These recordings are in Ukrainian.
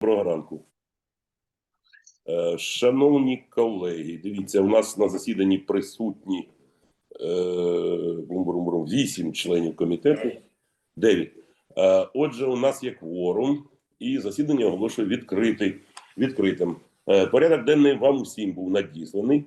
Доброго ранку. Е, Шановні колеги, дивіться, у нас на засіданні присутні е, вісім членів комітету. Дев'ять. Е, Отже, у нас є кворум, і засідання оголошую відкритим. Порядок денний вам усім був надісланий.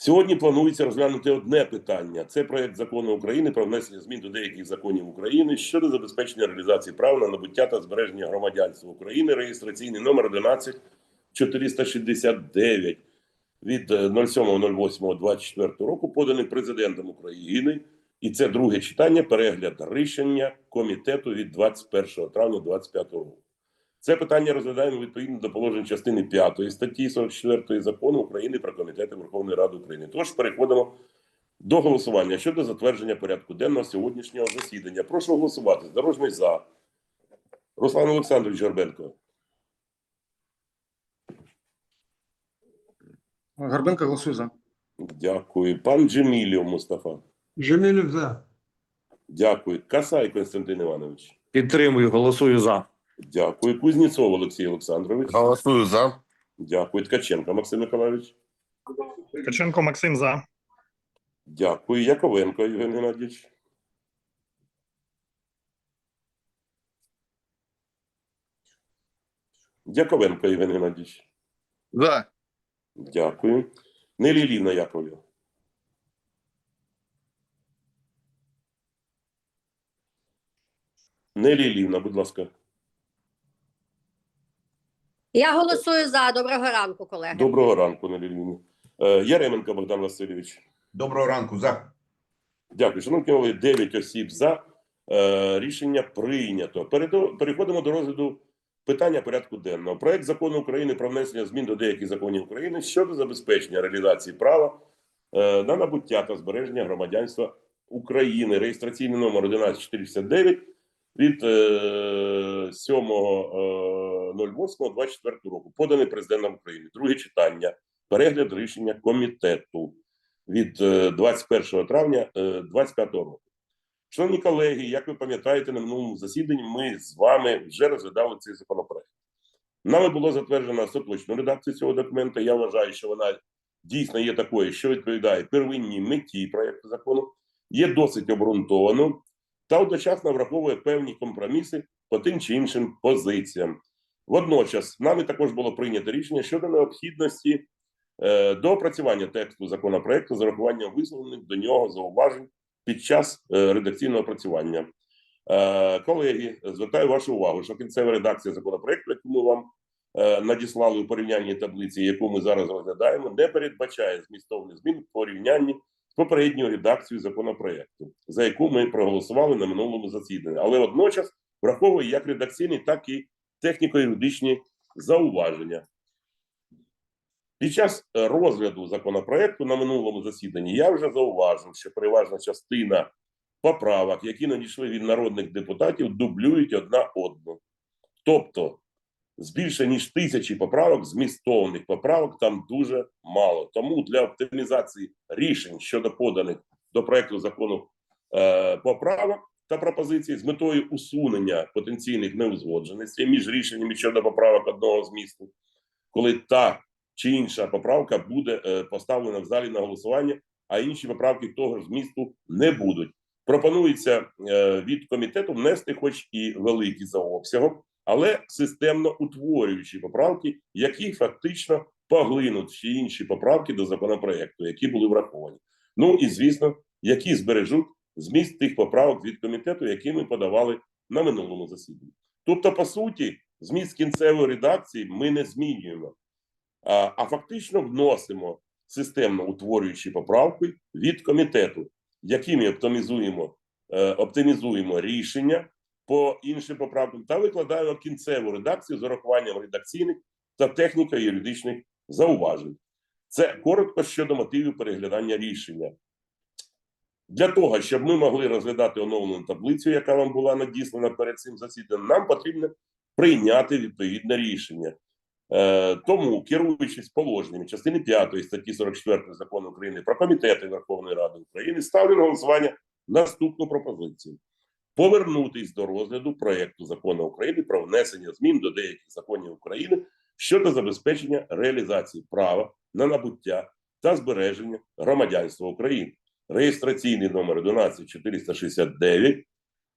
Сьогодні планується розглянути одне питання: це проект закону України про внесення змін до деяких законів України щодо забезпечення реалізації прав на набуття та збереження громадянства України, реєстраційний номер 11 469 від е, 07.08.24 року, поданий президентом України. І це друге читання, перегляд рішення комітету від 21 травня 2025 року. Це питання розглядаємо відповідно до положень частини 5 статті 44 закону України про комітети Верховної Ради України. Тож переходимо до голосування щодо затвердження порядку денного сьогоднішнього засідання. Прошу голосувати. Здорожний за. Руслан Олександрович Горбенко. Горбенко голосує за. Дякую. Пан Джемілів Мустафа. Жемілів за. Дякую. Касай Константин Іванович. Підтримую, голосую за. Дякую. Кузнєцов Олексій Олександрович. Голосую за. Дякую. Ткаченко Максим Миколаївич. Ткаченко Максим за. Дякую. Яковенко Євген Геннадійович. Дяковенко Євген Геннадійович. За. Дякую. Нелі Лівна Яковлів. Нелі Лівна, будь ласка. Я голосую за. Доброго ранку, колеги. Доброго ранку, Нелі. Е, Яременко Богдан Васильович. Доброго ранку, за. Дякую. Шановні колеги, 9 осіб за. Е, рішення прийнято. Переходимо до розгляду питання порядку денного. Проект закону України про внесення змін до деяких законів України щодо забезпечення реалізації права е, на набуття та збереження громадянства України. Реєстраційний номер 1149 від е, 7.08.24 року. Поданий президентом України. Друге читання. Перегляд рішення комітету від е, 21 травня 2025 року. Шановні колеги, як ви пам'ятаєте, на минулому засіданні ми з вами вже розглядали цей законопроект. Нами було затверджено остаточну редакцію цього документа. Я вважаю, що вона дійсно є такою, що відповідає первинній меті проекту закону, є досить обґрунтованою та одночасно враховує певні компроміси по тим чи іншим позиціям. Водночас нами також було прийнято рішення щодо необхідності е, доопрацювання тексту законопроекту з урахуванням висловлених до нього зауважень під час е, редакційного опрацювання. Е, колеги, звертаю вашу увагу, що кінцева редакція законопроекту, яку ми вам е, надіслали у порівнянні таблиці, яку ми зараз розглядаємо, не передбачає змістовних змін в порівнянні з попередньою редакцією законопроекту, за яку ми проголосували на минулому засіданні, але водночас враховує як редакційні, так і техніко-юридичні зауваження. Під час е, розгляду законопроекту на минулому засіданні я вже зауважив, що переважна частина поправок, які надійшли від народних депутатів, дублюють одна одну. Тобто, з більше ніж тисячі поправок, змістовних поправок там дуже мало. Тому для оптимізації рішень щодо поданих до проекту закону е, поправок та пропозицій з метою усунення потенційних неузгодженостей між рішеннями щодо поправок одного змісту, коли та чи інша поправка буде е, поставлена в залі на голосування, а інші поправки того ж змісту не будуть. Пропонується е, від комітету внести, хоч і великі за обсягом, але системно утворюючі поправки, які фактично поглинуть ще інші поправки до законопроекту, які були враховані. Ну і звісно, які збережуть зміст тих поправок від комітету, які ми подавали на минулому засіданні. Тобто, по суті, зміст кінцевої редакції ми не змінюємо а, а фактично вносимо системно утворюючі поправки від комітету, якими оптимізуємо, е, оптимізуємо рішення по іншим поправкам та викладаємо кінцеву редакцію з урахуванням редакційних та техніко-юридичних зауважень. Це коротко щодо мотивів переглядання рішення. Для того, щоб ми могли розглядати оновлену таблицю, яка вам була надіслана перед цим засіданням, нам потрібно прийняти відповідне рішення. Е, тому, керуючись положеннями частини 5 статті 44 закону України про комітети Верховної Ради України, ставлю на голосування наступну пропозицію повернутись до розгляду проекту закону України про внесення змін до деяких законів України щодо забезпечення реалізації права на набуття та збереження громадянства України. Реєстраційний номер 11469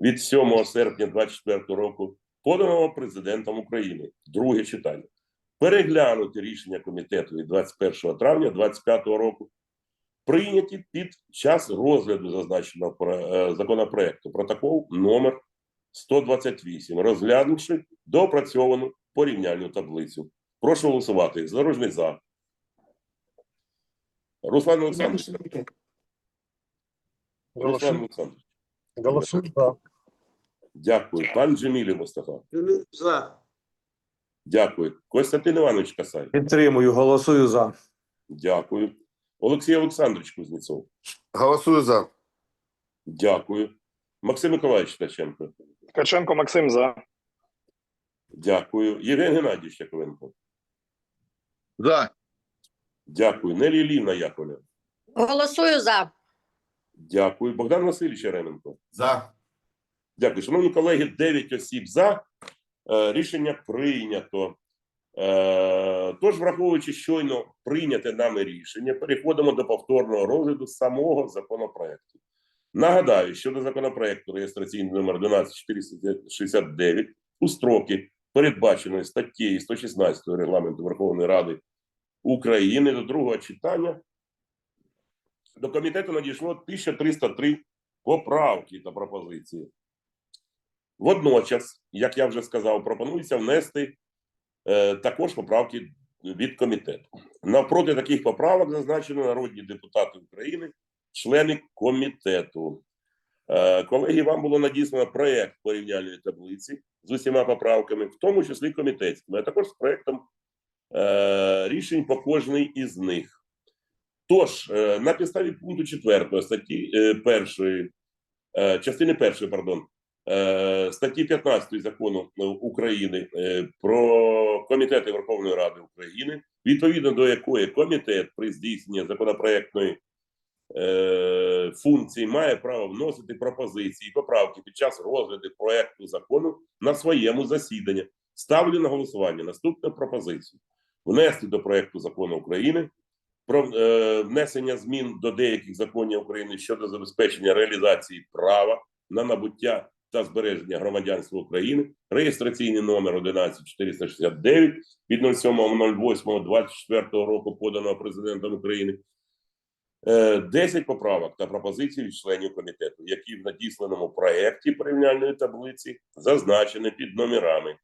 від 7 серпня 2024 року, поданого президентом України. Друге читання. Переглянути рішення комітету від 21 травня 2025 року, прийняті під час розгляду зазначеного е, законопроекту. Протокол номер 128, розглянувши доопрацьовану порівняльну таблицю. Прошу голосувати. Зарожний за. Руслан Олександрович. Олександрович. голосую за. Дякую. Пан Джемілів Мустафа. За. Дякую. Костянтин Іванович Касай. Підтримую, голосую за. Дякую. Олексій Олександрович Кузнєцов. Голосую за. Дякую. Максим Миколаївич Ткаченко. Ткаченко Максим за. Дякую. Євген Геннадійович Яковенко. За. Дякую. Нелі Лівна Яковлев. Голосую за. Дякую. Богдан Васильович Яременко. За. Дякую. Шановні колеги, 9 осіб за. Е, Рішення прийнято. Е, Тож, враховуючи щойно прийняте нами рішення, переходимо до повторного розгляду самого законопроекту. Нагадаю, що до законопроекту реєстраційний номер 11469 у строки, передбаченої статтєю 116 регламенту Верховної Ради України до другого читання, до комітету надійшло 1303 поправки та пропозиції. Водночас, як я вже сказав, пропонується внести е, також поправки від комітету. Навпроти таких поправок зазначено народні депутати України, члени комітету. Е, колеги, вам було надіслано проєкт порівняльної таблиці з усіма поправками, в тому числі комітетськими, а також з проєктом е, рішень по кожній із них. Тож, е, на підставі пункту 4 статті е, першої, е, частини першої, пардон, е, статті 15 закону е, України е, про комітети Верховної Ради України, відповідно до якої комітет при здійсненні законопроектної е, функції має право вносити пропозиції і поправки під час розгляду проекту закону на своєму засіданні. Ставлю на голосування наступну пропозицію: внести до проекту закону України про е, внесення змін до деяких законів України щодо забезпечення реалізації права на набуття та збереження громадянства України, реєстраційний номер 11469 від 07.08.24 року, поданого президентом України. Е, 10 поправок та пропозицій від членів комітету, які в надісланому проєкті порівняльної таблиці зазначені під номерами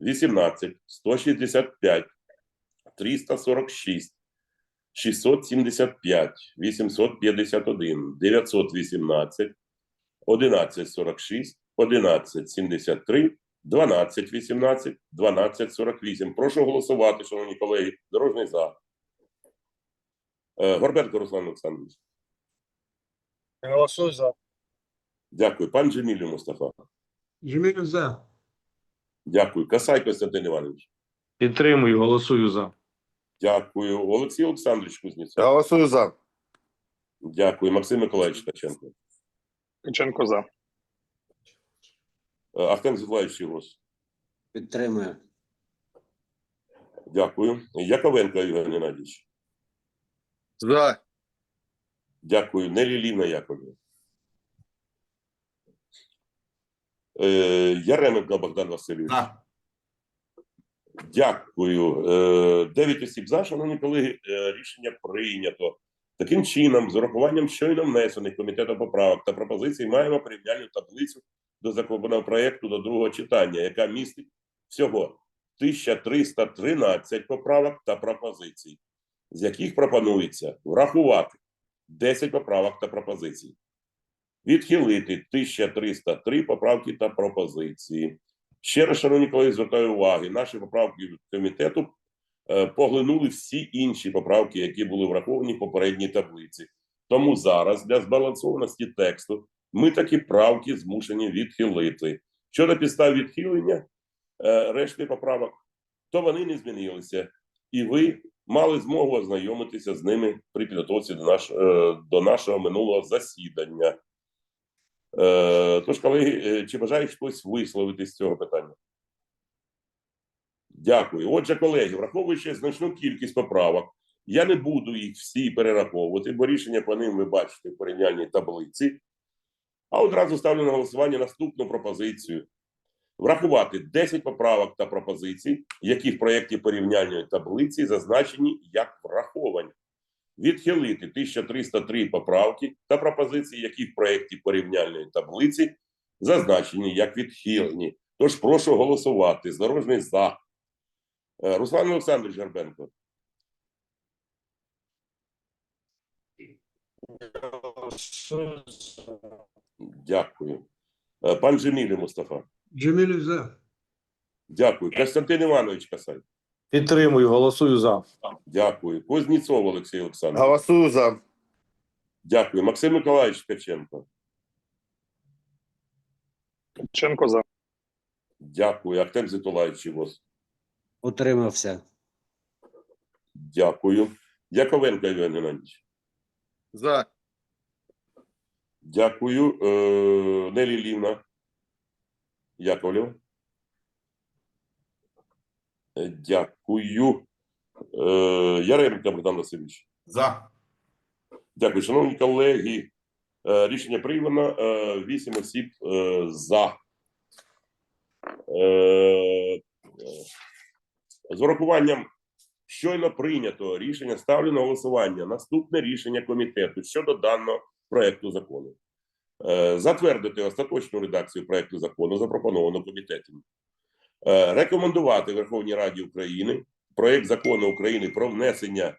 18, 165, 346, 675, 851, 918, 1146, 1173, 1218, 1248. Прошу голосувати, шановні колеги. Дорожній за. Е, Горбенко Руслан Олександрович. Голосую за. Дякую. Пан Джемілі Мустафа. Жмілю за. Дякую. Касай Костянтин Іванович. Підтримую, голосую за. Дякую. Олексій Олександрович Кузнєцов. Голосую за. Дякую. Максим Миколаївич Ткаченко. Ткаченко за. Е, Ахтем Зідлаєвич Єврос. Підтримую. Дякую. Яковенко Євген Геннадійович. За. Дякую. Нелі Лівна Яковлев. Е, Яременко Богдан Васильович. За. Дякую. Е, Дев'ять осіб за, шановні колеги, е, рішення прийнято. Таким чином, з урахуванням щойно внесених комітетом поправок та пропозицій, маємо порівняльну таблицю до законопроекту до другого читання, яка містить всього 1313 поправок та пропозицій, з яких пропонується врахувати 10 поправок та пропозицій, відхилити 1303 поправки та пропозиції. Ще раз, шановні колеги, звертаю уваги, наші поправки від комітету е, поглинули всі інші поправки, які були враховані в попередній таблиці. Тому зараз для збалансованості тексту ми такі правки змушені відхилити. Щодо підстав відхилення е, решти поправок, то вони не змінилися, і ви мали змогу ознайомитися з ними при підготовці до, наш, е, до нашого минулого засідання. Е, Тож, колеги, е, чи бажає хтось висловитись з цього питання? Дякую. Отже, колеги, враховуючи значну кількість поправок, я не буду їх всі перераховувати, бо рішення по ним ви бачите в порівняльній таблиці. А одразу ставлю на голосування наступну пропозицію: врахувати 10 поправок та пропозицій, які в проєкті порівняльної таблиці зазначені як враховані. Відхилити 1303 поправки та пропозиції, які в проєкті порівняльної таблиці зазначені як відхилені. Тож прошу голосувати. Здорожний за. Е, Руслан Олександрович Горбенко. Дякую. Е, Пан Джемілі Мустафа. Джемілів за. Дякую. Костянтин Іванович Касай. Підтримую, голосую за. Дякую. Кузнєцов Олексій Олександрович. Голосую за. Дякую. Максим Миколаївич Ткаченко. Ткаченко за. Дякую. Ахтем Зитулаївич Чігос. Утримався. Дякую. Яковенко Євген Геннадійович. За. Дякую. Е, Нелі Лівна. Яковлєва. Е, Дякую. Е, Яременко Богдан Васильович. За. Дякую, шановні колеги. Е, Рішення приймано. Вісім осіб за. З урахуванням щойно прийнятого рішення ставлю на голосування наступне рішення комітету щодо даного проекту закону. Затвердити остаточну редакцію проекту закону, запропонованого комітетом. Е, Рекомендувати Верховній Раді України проект закону України про внесення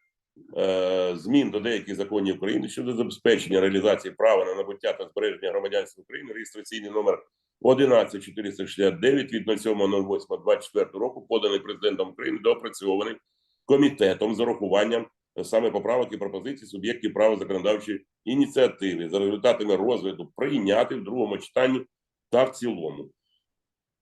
е, змін до деяких законів України щодо забезпечення реалізації права на набуття та збереження громадянства України, реєстраційний номер 11469 від 07.08.24 року, поданий президентом України, доопрацьований комітетом з урахуванням саме поправок і пропозицій суб'єктів права законодавчої ініціативи за результатами розгляду прийняти в другому читанні та в цілому.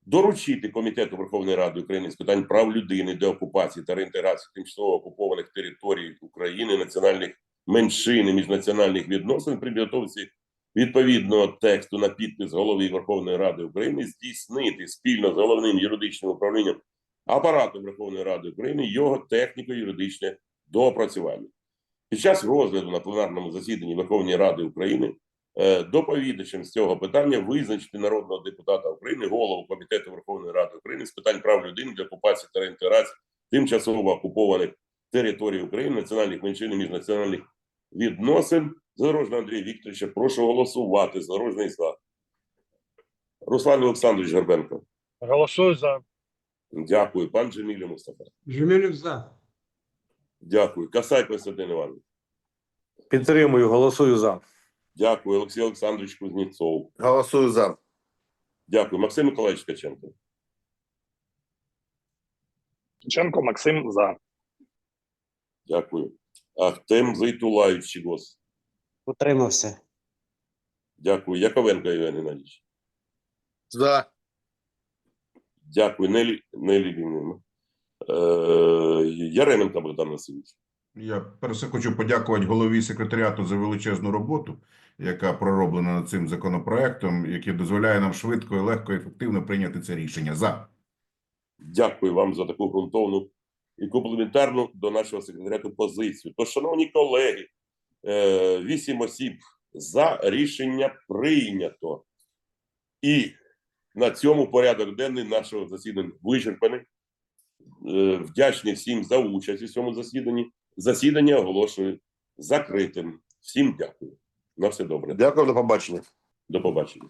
Доручити Комітету Верховної Ради України з питань прав людини, деокупації та реінтеграції тимчасово окупованих територій України, національних меншин і міжнаціональних відносин при підготовці відповідного тексту на підпис голови Верховної Ради України здійснити спільно з головним юридичним управлінням апарату Верховної Ради України його техніко-юридичне доопрацювання. Під час розгляду на пленарному засіданні Верховної Ради України доповідачем з цього питання визначити народного депутата України, голову Комітету Верховної Ради України з питань прав людини для окупації та реінтеграції тимчасово окупованих територій України, національних меншин і міжнаціональних відносин. Задорожного Андрія Вікторовича, прошу голосувати. Задорожний за. Руслан Олександрович Горбенко. Голосую за. Дякую. Пан Джемілі Мустафа. Джемілів за. Дякую. Касай Костянтин Іванович. Підтримую, голосую за. Дякую. Олексій Олександрович Кузнєцов. Голосую за. Дякую. Максим Миколаївич Ткаченко. Ткаченко Максим за. Дякую. Ахтем Зайтулаєв Чігос. Утримався. Дякую. Яковенко Євген Геннадійович. За. Дякую. Нелі, Нелі Е, Яременко Богдан Васильович. Я перше хочу подякувати голові секретаріату за величезну роботу, яка пророблена над цим законопроектом, який дозволяє нам швидко легко і ефективно прийняти це рішення. За. Дякую вам за таку ґрунтовну і комплементарну до нашого секретаріату позицію. Тож, шановні колеги, е, вісім осіб за рішення прийнято. І на цьому порядок денний нашого засідання вичерпаний. Е, Вдячний всім за участь у цьому засіданні. Засідання оголошую закритим. Всім дякую. На все добре. Дякую, до побачення. До побачення.